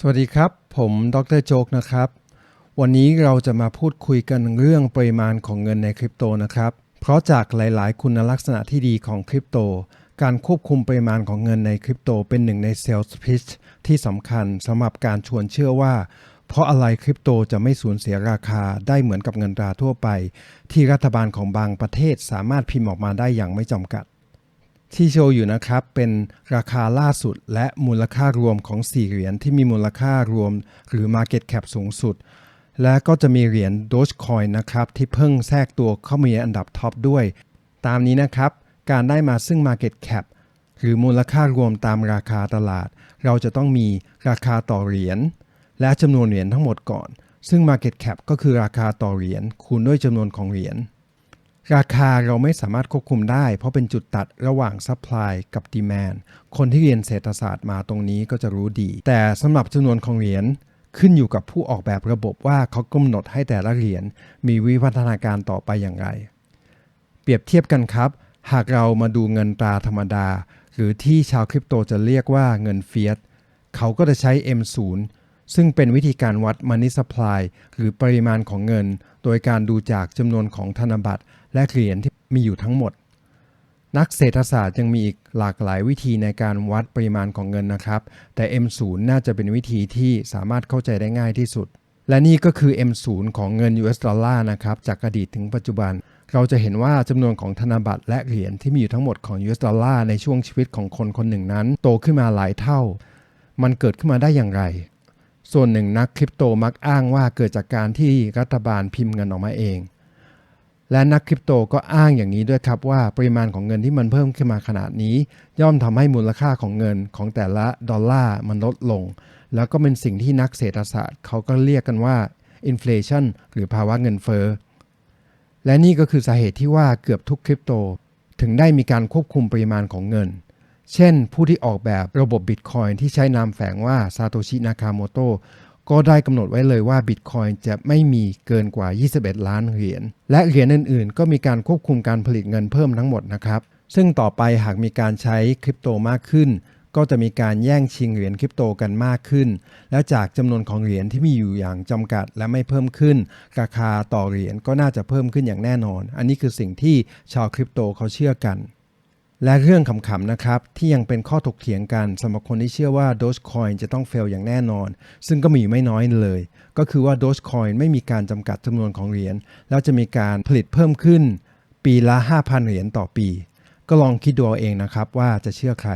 สวัสดีครับ ผมดรโจกนะครับ วันนี้เราจะมาพูดคุยกันเรื่องปริมาณของเงินในคริปโตนะครับ เพราะจากหลายๆ คุณลักษณะที่ดีของคริปโต การควบคุมปริมาณของเงินในคริปโต เป็นหนึ่งในเซลส์พิชที่สำคัญสำหรับการชวนเชื่อว่า เพราะอะไรคริปโตจะไม่สูญเสียราคาได้เหมือนกับเงินตราทั่วไป ที่รัฐบาลของบางประเทศสามารถพิมพ์ออกมาได้อย่างไม่จำกัด ที่โชว์อยู่นะครับเป็นราคาล่าสุดและมูลค่ารวมของ 4 เหรียญที่มีมูลค่ารวม หรือ Market Cap สูงสุด และก็จะมีเหรียญ Dogecoin นะครับที่เพิ่งแทรกตัวเข้ามาในอันดับท็อปด้วย ตามนี้นะครับ การได้มาซึ่ง Market Cap หรือมูลค่ารวมตามราคาตลาด เราจะต้องมีราคาต่อเหรียญและจำนวนเหรียญทั้งหมดก่อน ซึ่ง Market Cap ก็คือราคาต่อเหรียญคูณด้วยจำนวนของเหรียญ ราคาเราไม่สามารถควบคุมได้ เพราะเป็นจุดตัดระหว่าง supply กับ demand คนที่เรียนเศรษฐศาสตร์มาตรงนี้ก็จะรู้ดี แต่สำหรับจำนวนของเหรียญขึ้นอยู่กับผู้ออกแบบระบบว่าเขากำหนดให้แต่ละเหรียญมีวิวัฒนาการต่อไปอย่างไร เปรียบเทียบกันครับ หากเรามาดูเงินตราธรรมดา หรือที่ชาวคริปโตจะเรียกว่าเงินเฟียสเขาก็จะใช้ M0 ซึ่งเป็นวิธีการวัด Money Supply หรือปริมาณของเงิน โดยการดูจากจำนวนของธนบัตรและเหรียญที่มีอยู่ทั้งหมด นักเศรษฐศาสตร์ยังมีอีกหลากหลายวิธีในการวัดปริมาณของเงินนะครับ แต่ M0 น่าจะเป็นวิธีที่สามารถเข้าใจได้ง่ายที่สุด และนี่ก็คือ M0 ของเงิน US ดอลลาร์นะครับจากอดีตถึงปัจจุบัน เราจะเห็นว่าจำนวนของธนบัตรและเหรียญที่มีอยู่ทั้งหมดของ US ดอลลาร์ในช่วงชีวิตของคนคนหนึ่งนั้น โตขึ้นมาหลายเท่า มันเกิดขึ้นมาได้อย่างไรส่วนหนึ่งนักคริปโตมักอ้างว่าเกิดจากการที่รัฐบาลพิมพ์เงินออกมาเอง และนักคริปโตก็อ้างอย่างนี้ด้วยครับว่าปริมาณของเงินที่มันเพิ่มขึ้นมาขนาดนี้ ย่อมทำให้มูลค่าของเงินของแต่ละดอลลาร์มันลดลง แล้วก็เป็นสิ่งที่นักเศรษฐศาสตร์เขาก็เรียกกันว่า inflation หรือภาวะเงินเฟ้อและนี่ก็คือสาเหตุที่ว่าเกือบทุกคริปโต ถึงได้มีการควบคุมปริมาณของเงิน เช่น ผู้ที่ออกแบบระบบบิตคอยน์ที่ใช้นามแฝงว่าซาโตชินาคาโมโต ก็ได้กำหนดไว้เลยว่าบิตคอยจะไม่มีเกินกว่า 21 ล้านเหรียญ และเหรียญอื่นๆ ก็มีการควบคุมการผลิตเงินเพิ่มทั้งหมดนะครับ ซึ่งต่อไปหากมีการใช้คริปโตมากขึ้น ก็จะมีการแย่งชิงเหรียญคริปโตกันมากขึ้น และจากจำนวนของเหรียญที่มีอยู่อย่างจำกัดและไม่เพิ่มขึ้น ราคาต่อเหรียญก็น่าจะเพิ่มขึ้นอย่างแน่นอน อันนี้คือสิ่งที่ชาวคริปโตเขาเชื่อกัน และเรื่องขำๆนะครับ ที่ยังเป็นข้อถกเถียงกันสำหรับคนที่เชื่อว่า Dogecoin จะต้องเฟลอย่างแน่นอน ซึ่งก็มีอยู่ไม่น้อยเลย ก็คือว่า Dogecoin ไม่มีการจำกัดจำนวนของเหรียญแล้วจะมีการผลิตเพิ่มขึ้น ปีละ 5,000 เหรียญต่อปี ก็ลองคิดดูเอาเองนะครับว่าจะเชื่อใคร